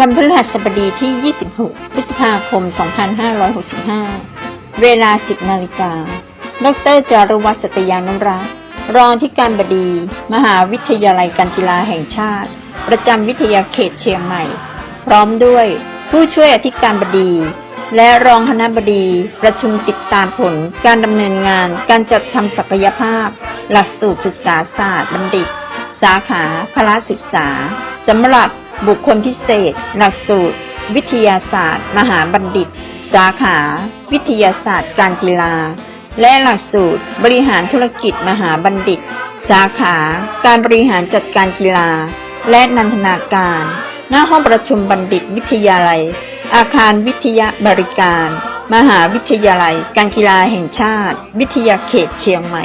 วันพฤหัสบดีที่ 26 พฤษภาคม 2565 เวลา 10 นาฬิกา ดรจารุวัฒน์สตยานุรักษ์ รองที่การบดี มหาวิทยาลัยการกีฬาแห่งชาติ ประจำวิทยาเขตเชียงใหม่ พร้อมด้วย ผู้ช่วยอธิการบดี และรองคณะบดี ประชุมติดตามผล การดำเนินงาน การจัดทำศักยภาพ หลักสูตรศึกษาศาสตร์บัณฑิต สาขาพละศึกษาสำหรับ บุคคลพิเศษ หลักสูตร วิทยาศาสตร์ มหาบัณฑิต สาขา วิทยาศาสตร์ การกีฬา และหลักสูตร บริหารธุรกิจมหาบัณฑิต สาขา การบริหารจัดการกีฬา และนันทนาการ หน้าห้องประชุมบัณฑิตวิทยาลัย อาคารวิทยาบริการ มหาวิทยาลัย การกีฬาแห่งชาติ วิทยาเขตเชียงใหม่